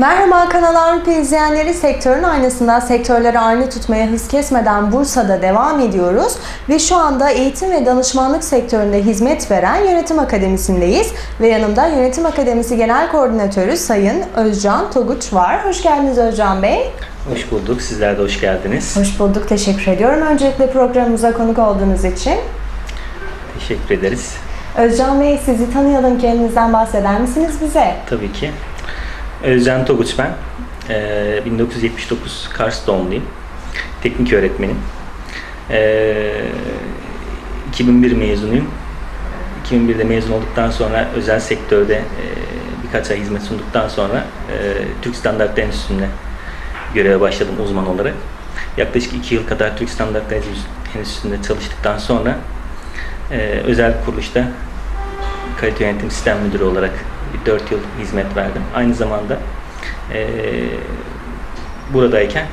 Merhaba Kanal Avrupa izleyenleri sektörün aynasında sektörleri aynı tutmaya hız kesmeden Bursa'da devam ediyoruz ve şu anda eğitim ve danışmanlık sektöründe hizmet veren Yönetim Akademisi'ndeyiz ve yanımda Yönetim Akademisi Genel Koordinatörü Sayın Özcan Toguç var. Hoş geldiniz Özcan Bey. Hoş bulduk. Sizler de hoş geldiniz. Hoş bulduk, teşekkür ediyorum. Öncelikle programımıza konuk olduğunuz için. Teşekkür ederiz. Özcan Bey sizi tanıyalım, kendinizden bahseder misiniz bize? Tabii ki. Özcan Toguç ben. Ee, 1979 Kars doğumluyum. Teknik öğretmenim. Ee, 2001 mezunuyum. 2001'de mezun olduktan sonra özel sektörde e, birkaç ay hizmet sunduktan sonra e, Türk Standart Enstitüsü'nde göreve başladım uzman olarak. Yaklaşık iki yıl kadar Türk Standart Enstitüsü'nde çalıştıktan sonra e, özel kuruluşta kalite yönetim sistem müdürü olarak bir 4 yıl hizmet verdim. Aynı zamanda e, buradayken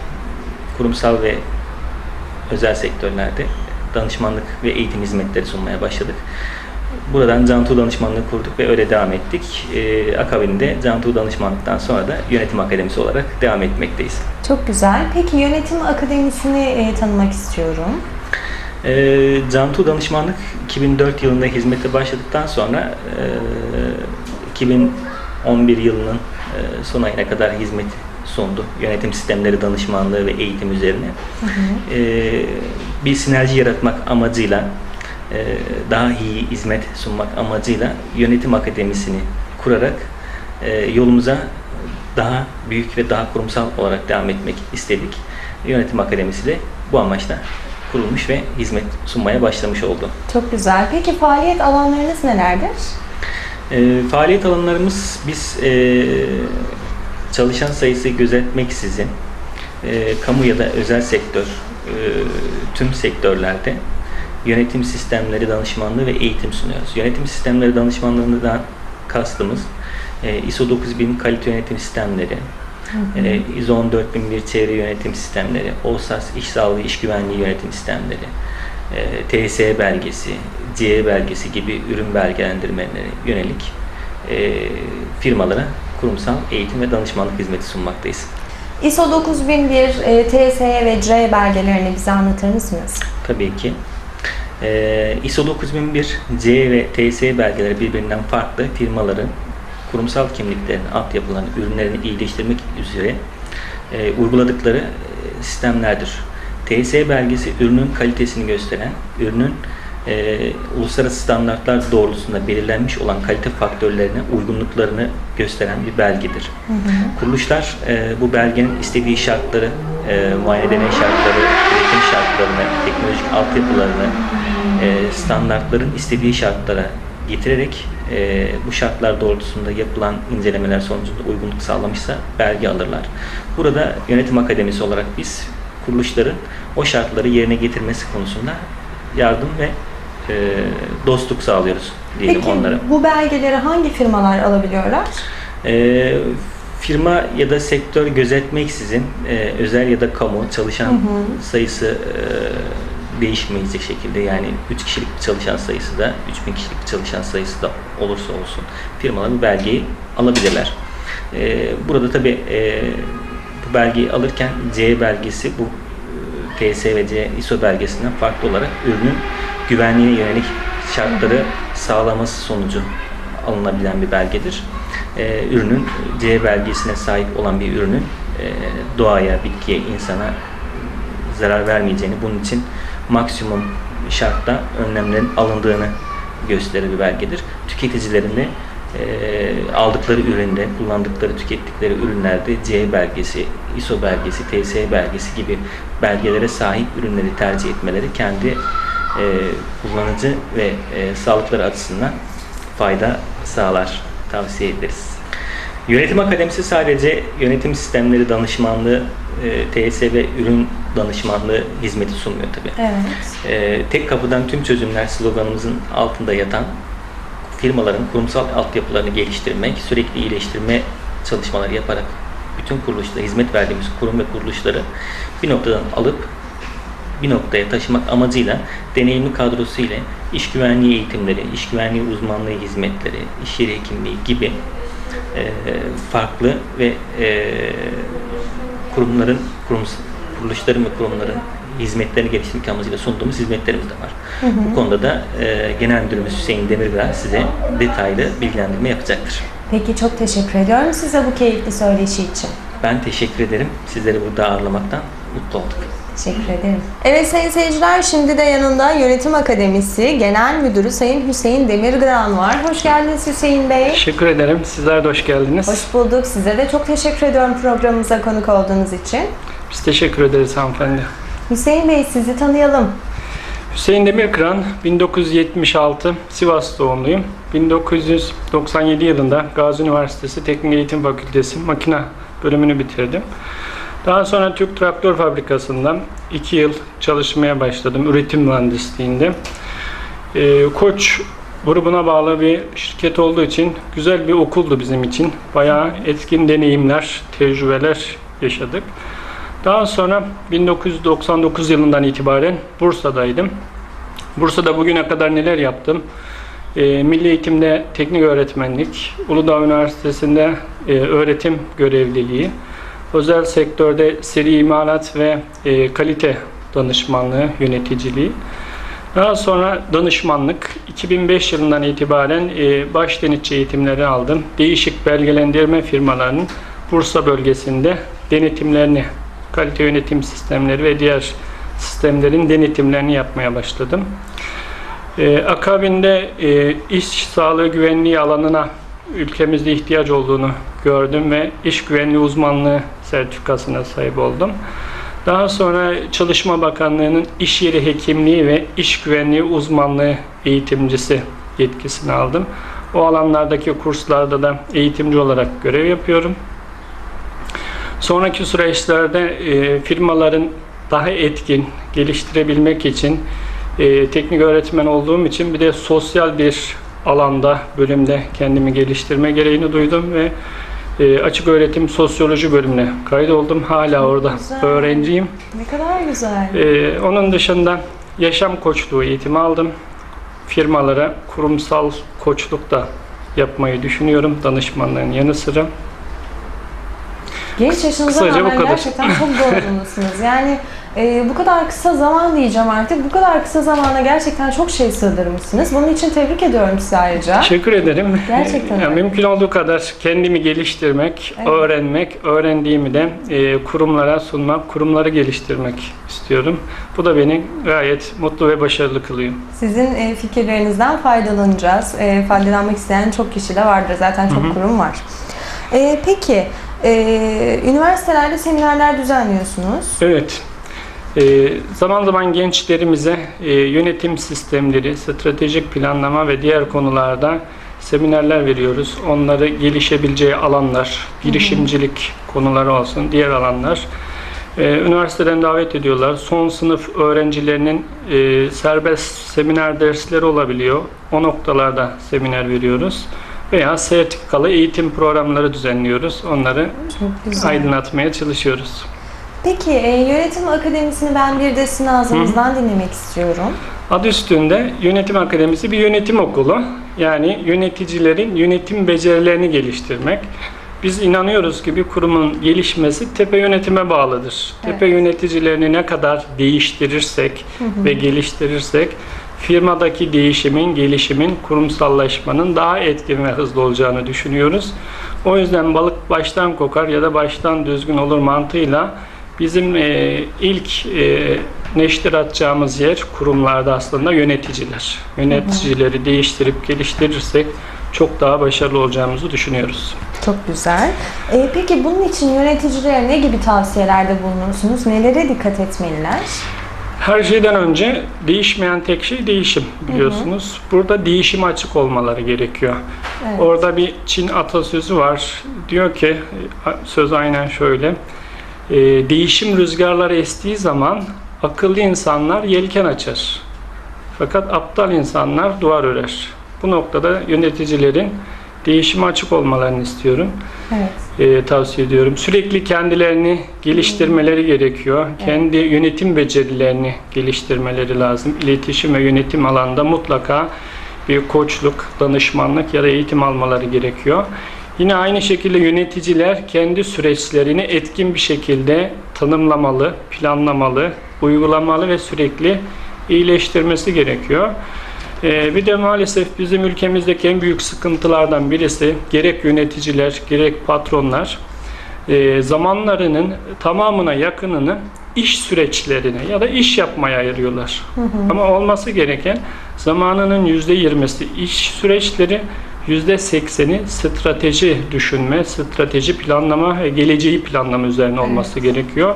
kurumsal ve özel sektörlerde danışmanlık ve eğitim hizmetleri sunmaya başladık. Buradan Cantu Danışmanlığı kurduk ve öyle devam ettik. E, akabinde Cantu Danışmanlıktan sonra da Yönetim Akademisi olarak devam etmekteyiz. Çok güzel. Peki Yönetim Akademisi'ni e, tanımak istiyorum. E, Cantu Danışmanlık 2004 yılında hizmete başladıktan sonra e, 2011 yılının e, son ayına kadar hizmet sundu. Yönetim sistemleri danışmanlığı ve eğitim üzerine. E, bir sinerji yaratmak amacıyla e, daha iyi hizmet sunmak amacıyla Yönetim Akademisi'ni kurarak yolumuza daha büyük ve daha kurumsal olarak devam etmek istedik. Yönetim Akademisi de bu amaçla kurulmuş ve hizmet sunmaya başlamış oldu. Çok güzel. Peki faaliyet alanlarınız nelerdir? E, faaliyet alanlarımız biz e, çalışan sayısı gözetmeksizin e, kamu ya da özel sektör e, tüm sektörlerde yönetim sistemleri danışmanlığı ve eğitim sunuyoruz. Yönetim sistemleri danışmanlığından kastımız e, ISO 9000 kalite yönetim sistemleri, e, ISO 14001 çevre yönetim sistemleri, OSAS iş sağlığı iş güvenliği yönetim sistemleri, e, TS belgesi, CE belgesi gibi ürün belgelendirmelerine yönelik e, firmalara kurumsal eğitim ve danışmanlık hizmeti sunmaktayız. ISO 9001, e, TSE ve C belgelerini bize anlatır mısınız? Tabii ki. Ee, ISO 9001 C ve TS belgeleri birbirinden farklı firmaların kurumsal kimliklerini, altyapılarını, ürünlerini iyileştirmek üzere e, uyguladıkları e, sistemlerdir. TS belgesi ürünün kalitesini gösteren, ürünün e, uluslararası standartlar doğrultusunda belirlenmiş olan kalite faktörlerine uygunluklarını gösteren bir belgedir. Kuruluşlar e, bu belgenin istediği şartları, e, muayene deney şartları, üretim şartlarını, teknolojik altyapılarını, e, standartların istediği şartlara getirerek e, bu şartlar doğrultusunda yapılan incelemeler sonucunda uygunluk sağlamışsa belge alırlar. Burada yönetim akademisi olarak biz kuruluşların o şartları yerine getirmesi konusunda yardım ve e, dostluk sağlıyoruz diyelim Peki onlara. bu belgeleri hangi firmalar alabiliyorlar? E, firma ya da sektör gözetmeksizin e, özel ya da kamu çalışan sayısı e, değişmeyecek şekilde yani 3 kişilik bir çalışan sayısı da 3000 kişilik bir çalışan sayısı da olursa olsun firmalar bu belgeyi alabilirler. E, burada tabi bu belgeyi alırken C belgesi bu e, TS ve C ISO belgesinden farklı olarak ürünün güvenliğine yönelik şartları sağlaması sonucu alınabilen bir belgedir. Ee, ürünün C belgesine sahip olan bir ürünün e, doğaya, bitkiye, insana zarar vermeyeceğini, bunun için maksimum şartta önlemlerin alındığını gösterir bir belgedir. Tüketicilerin de e, aldıkları üründe, kullandıkları, tükettikleri ürünlerde C belgesi, ISO belgesi, TS belgesi gibi belgelere sahip ürünleri tercih etmeleri kendi e, kullanıcı ve e, sağlıkları açısından fayda sağlar, tavsiye ederiz. Yönetim Akademisi sadece yönetim sistemleri danışmanlığı, e, TS ve ürün danışmanlığı hizmeti sunmuyor tabii. Evet. E, tek kapıdan tüm çözümler sloganımızın altında yatan firmaların kurumsal altyapılarını geliştirmek, sürekli iyileştirme çalışmaları yaparak bütün kuruluşlara, hizmet verdiğimiz kurum ve kuruluşları bir noktadan alıp bir noktaya taşımak amacıyla deneyimli kadrosu ile iş güvenliği eğitimleri, iş güvenliği uzmanlığı hizmetleri, iş yeri hekimliği gibi e, farklı ve e, kurumların, kurum, kuruluşların ve kurumların hizmetlerini geliştirmek amacıyla sunduğumuz hizmetlerimiz de var. Bu konuda da e, Genel Müdürümüz Hüseyin Demirgağ size detaylı bilgilendirme yapacaktır. Peki çok teşekkür ediyorum size bu keyifli söyleşi için. Ben teşekkür ederim. Sizleri burada ağırlamaktan mutlu olduk. Teşekkür ederim. Evet sayın seyirciler şimdi de yanında Yönetim Akademisi Genel Müdürü Sayın Hüseyin Demirgıran var. Hoş geldiniz Hüseyin Bey. Teşekkür ederim. Sizler de hoş geldiniz. Hoş bulduk. Size de çok teşekkür ediyorum programımıza konuk olduğunuz için. Biz teşekkür ederiz hanımefendi. Hüseyin Bey sizi tanıyalım. Hüseyin Demirkıran, 1976 Sivas doğumluyum. 1997 yılında Gazi Üniversitesi Teknik Eğitim Fakültesi Makine bölümünü bitirdim. Daha sonra Türk Traktör Fabrikası'ndan 2 yıl çalışmaya başladım üretim mühendisliğinde. Ee, Koç grubuna bağlı bir şirket olduğu için güzel bir okuldu bizim için. Bayağı etkin deneyimler, tecrübeler yaşadık. Daha sonra 1999 yılından itibaren Bursa'daydım. Bursa'da bugüne kadar neler yaptım? Ee, Milli Eğitim'de teknik öğretmenlik, Uludağ Üniversitesi'nde e, öğretim görevliliği, özel sektörde seri imalat ve e, kalite danışmanlığı, yöneticiliği. Daha sonra danışmanlık. 2005 yılından itibaren e, baş denetçi eğitimleri aldım. Değişik belgelendirme firmalarının Bursa bölgesinde denetimlerini, kalite yönetim sistemleri ve diğer sistemlerin denetimlerini yapmaya başladım. E, akabinde e, iş sağlığı güvenliği alanına ülkemizde ihtiyaç olduğunu gördüm ve iş güvenliği uzmanlığı sertifikasına sahip oldum. Daha sonra Çalışma Bakanlığı'nın iş yeri hekimliği ve iş güvenliği uzmanlığı eğitimcisi yetkisini aldım. O alanlardaki kurslarda da eğitimci olarak görev yapıyorum. Sonraki süreçlerde e, firmaların daha etkin geliştirebilmek için e, teknik öğretmen olduğum için bir de sosyal bir alanda bölümde kendimi geliştirme gereğini duydum ve e, açık öğretim sosyoloji bölümüne kaydoldum. Hala orada güzel. öğrenciyim. Ne kadar güzel. E, onun dışında yaşam koçluğu eğitimi aldım. Firmalara kurumsal koçluk da yapmayı düşünüyorum danışmanlığın yanı sıra. Genç yaşınıza kısaca rağmen gerçekten çok donanımlısınız. Yani e, bu kadar kısa zaman diyeceğim artık. Bu kadar kısa zamana gerçekten çok şey sığdırmışsınız. Bunun için tebrik ediyorum sizi ayrıca. Teşekkür ederim. Gerçekten Yani mümkün olduğu kadar kendimi geliştirmek, Evet. öğrenmek, öğrendiğimi de e, kurumlara sunmak, kurumları geliştirmek istiyorum. Bu da beni gayet mutlu ve başarılı kılıyor. Sizin e, fikirlerinizden faydalanacağız. E, faydalanmak isteyen çok kişi de vardır. Zaten çok kurum var. E, peki, e, üniversitelerde seminerler düzenliyorsunuz. Evet. E, zaman zaman gençlerimize e, yönetim sistemleri, stratejik planlama ve diğer konularda seminerler veriyoruz. Onları gelişebileceği alanlar, girişimcilik konuları olsun, diğer alanlar. E, üniversiteden davet ediyorlar. Son sınıf öğrencilerinin e, serbest seminer dersleri olabiliyor. O noktalarda seminer veriyoruz. Veya sertifikalı eğitim programları düzenliyoruz. Onları aydınlatmaya çalışıyoruz. Peki, e, yönetim akademisini ben bir de sizin ağzınızdan dinlemek istiyorum. Adı üstünde Yönetim Akademisi bir yönetim okulu. Yani yöneticilerin yönetim becerilerini geliştirmek. Biz inanıyoruz ki bir kurumun gelişmesi tepe yönetime bağlıdır. Tepe yöneticilerini ne kadar değiştirirsek ve geliştirirsek firmadaki değişimin, gelişimin, kurumsallaşmanın daha etkin ve hızlı olacağını düşünüyoruz. O yüzden balık baştan kokar ya da baştan düzgün olur mantığıyla bizim e, ilk e, neşter atacağımız yer kurumlarda aslında yöneticiler. Yöneticileri değiştirip geliştirirsek çok daha başarılı olacağımızı düşünüyoruz. Çok güzel. E, peki bunun için yöneticilere ne gibi tavsiyelerde bulunursunuz? Nelere dikkat etmeliler? Her şeyden önce değişmeyen tek şey değişim biliyorsunuz. Burada değişime açık olmaları gerekiyor. Evet. Orada bir Çin atasözü var. Diyor ki söz aynen şöyle. e, değişim rüzgarları estiği zaman akıllı insanlar yelken açar. Fakat aptal insanlar duvar örer. Bu noktada yöneticilerin değişime açık olmalarını istiyorum. Evet. e, tavsiye ediyorum. Sürekli kendilerini geliştirmeleri gerekiyor. Kendi yönetim becerilerini geliştirmeleri lazım. İletişim ve yönetim alanında mutlaka bir koçluk, danışmanlık ya da eğitim almaları gerekiyor. Yine aynı şekilde yöneticiler kendi süreçlerini etkin bir şekilde tanımlamalı, planlamalı, uygulamalı ve sürekli iyileştirmesi gerekiyor. Ee, bir de maalesef bizim ülkemizdeki en büyük sıkıntılardan birisi gerek yöneticiler gerek patronlar e, zamanlarının tamamına yakınını iş süreçlerine ya da iş yapmaya ayırıyorlar. Ama olması gereken zamanının %20'si iş süreçleri, %80'i strateji düşünme, strateji planlama geleceği planlama üzerine olması gerekiyor.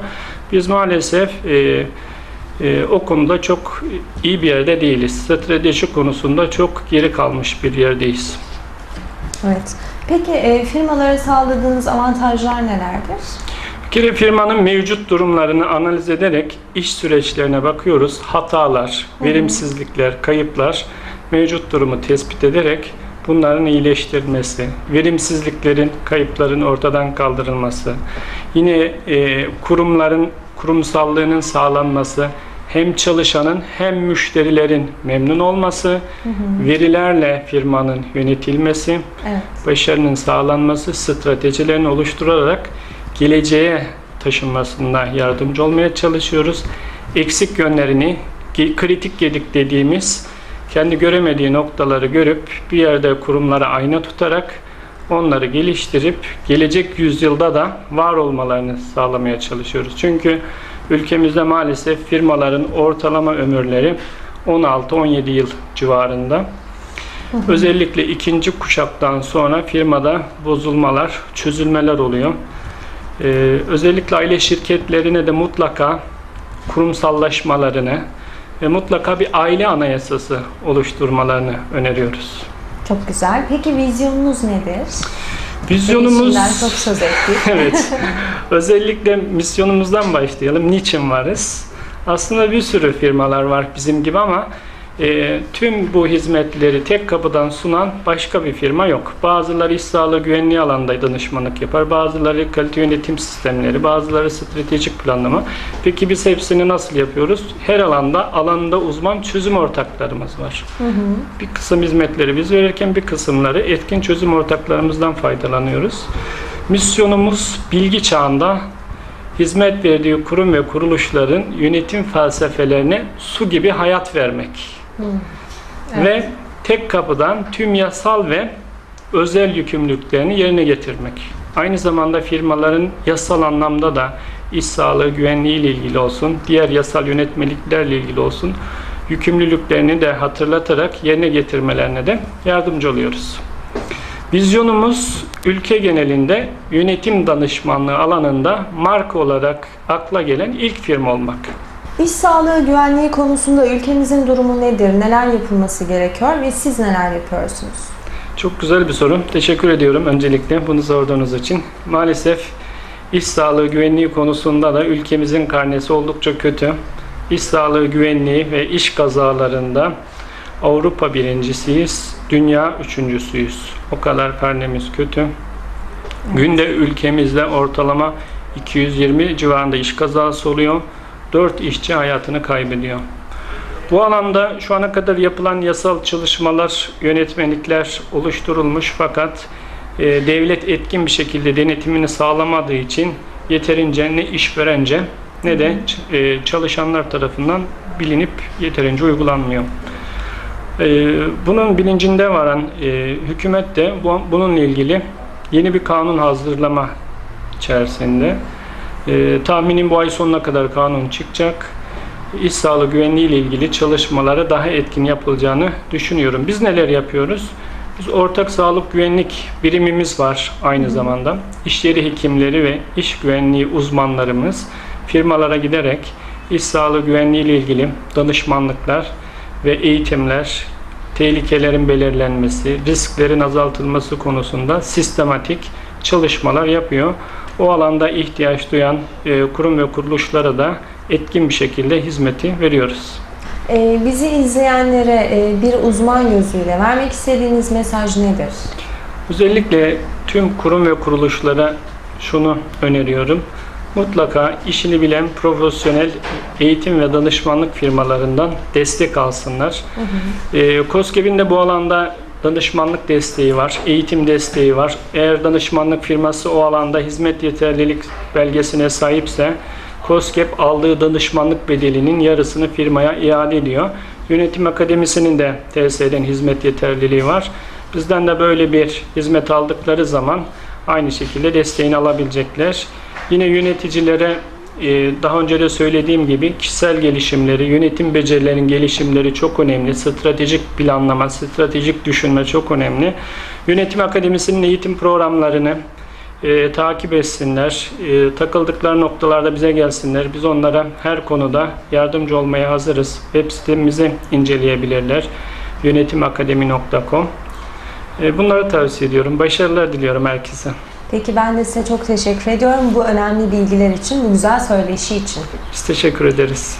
Biz maalesef e, e, o konuda çok iyi bir yerde değiliz. Strateji konusunda çok geri kalmış bir yerdeyiz. Evet. Peki e, firmalara sağladığınız avantajlar nelerdir? Bir kere firmanın mevcut durumlarını analiz ederek iş süreçlerine bakıyoruz. Hatalar, verimsizlikler, kayıplar mevcut durumu tespit ederek bunların iyileştirilmesi, verimsizliklerin, kayıpların ortadan kaldırılması, yine e, kurumların kurumsallığının sağlanması, hem çalışanın hem müşterilerin memnun olması, verilerle firmanın yönetilmesi, Evet. başarının sağlanması, stratejilerini oluşturarak geleceğe taşınmasında yardımcı olmaya çalışıyoruz. Eksik yönlerini, kritik gedik dediğimiz kendi göremediği noktaları görüp bir yerde kurumlara ayna tutarak onları geliştirip gelecek yüzyılda da var olmalarını sağlamaya çalışıyoruz. Çünkü ülkemizde maalesef firmaların ortalama ömürleri 16-17 yıl civarında. Özellikle ikinci kuşaktan sonra firmada bozulmalar, çözülmeler oluyor. Ee, özellikle aile şirketlerine de mutlaka kurumsallaşmalarını ve mutlaka bir aile anayasası oluşturmalarını öneriyoruz. Çok güzel. Peki vizyonunuz nedir? Vizyonumuz çok söz ettik. evet. Özellikle misyonumuzdan başlayalım. Niçin varız? Aslında bir sürü firmalar var bizim gibi ama e, tüm bu hizmetleri tek kapıdan sunan başka bir firma yok. Bazıları iş sağlığı güvenliği alanında danışmanlık yapar. Bazıları kalite yönetim sistemleri, bazıları stratejik planlama. Peki biz hepsini nasıl yapıyoruz? Her alanda alanında uzman çözüm ortaklarımız var. Bir kısım hizmetleri biz verirken bir kısımları etkin çözüm ortaklarımızdan faydalanıyoruz. Misyonumuz bilgi çağında hizmet verdiği kurum ve kuruluşların yönetim felsefelerine su gibi hayat vermek. Ve tek kapıdan tüm yasal ve özel yükümlülüklerini yerine getirmek. Aynı zamanda firmaların yasal anlamda da iş sağlığı güvenliği ile ilgili olsun, diğer yasal yönetmeliklerle ilgili olsun yükümlülüklerini de hatırlatarak yerine getirmelerine de yardımcı oluyoruz. Vizyonumuz ülke genelinde yönetim danışmanlığı alanında marka olarak akla gelen ilk firma olmak. İş sağlığı güvenliği konusunda ülkemizin durumu nedir? Neler yapılması gerekiyor ve siz neler yapıyorsunuz? Çok güzel bir soru. Teşekkür ediyorum öncelikle bunu sorduğunuz için. Maalesef iş sağlığı güvenliği konusunda da ülkemizin karnesi oldukça kötü. İş sağlığı güvenliği ve iş kazalarında Avrupa birincisiyiz, dünya üçüncüsüyüz. O kadar karnemiz kötü. Günde ülkemizde ortalama 220 civarında iş kazası oluyor. 4 işçi hayatını kaybediyor. Bu alanda şu ana kadar yapılan yasal çalışmalar, yönetmelikler oluşturulmuş fakat e, devlet etkin bir şekilde denetimini sağlamadığı için yeterince ne işverence ne de e, çalışanlar tarafından bilinip yeterince uygulanmıyor. E, bunun bilincinde varan e, hükümet de bu, bununla ilgili yeni bir kanun hazırlama içerisinde. E, tahminim bu ay sonuna kadar kanun çıkacak iş sağlığı güvenliği ile ilgili çalışmalara daha etkin yapılacağını düşünüyorum. Biz neler yapıyoruz? Biz ortak sağlık güvenlik birimimiz var aynı zamanda. İş yeri hekimleri ve iş güvenliği uzmanlarımız firmalara giderek iş sağlığı güvenliği ile ilgili danışmanlıklar ve eğitimler, tehlikelerin belirlenmesi, risklerin azaltılması konusunda sistematik çalışmalar yapıyor. O alanda ihtiyaç duyan e, kurum ve kuruluşlara da etkin bir şekilde hizmeti veriyoruz. Ee, bizi izleyenlere e, bir uzman gözüyle vermek istediğiniz mesaj nedir? Özellikle tüm kurum ve kuruluşlara şunu öneriyorum. Mutlaka işini bilen profesyonel eğitim ve danışmanlık firmalarından destek alsınlar. Ee, KOSGEB'in de bu alanda danışmanlık desteği var, eğitim desteği var. Eğer danışmanlık firması o alanda hizmet yeterlilik belgesine sahipse COSGAP aldığı danışmanlık bedelinin yarısını firmaya iade ediyor. Yönetim Akademisi'nin de TSE'den hizmet yeterliliği var. Bizden de böyle bir hizmet aldıkları zaman aynı şekilde desteğini alabilecekler. Yine yöneticilere daha önce de söylediğim gibi kişisel gelişimleri, yönetim becerilerinin gelişimleri çok önemli. Stratejik planlama, stratejik düşünme çok önemli. Yönetim Akademisi'nin eğitim programlarını e, takip etsinler. E, takıldıkları noktalarda bize gelsinler. Biz onlara her konuda yardımcı olmaya hazırız. Web sitemizi inceleyebilirler. yönetimakademi.com e, Bunları tavsiye ediyorum. Başarılar diliyorum herkese. Peki ben de size çok teşekkür ediyorum bu önemli bilgiler için, bu güzel söyleşi için. Biz teşekkür ederiz.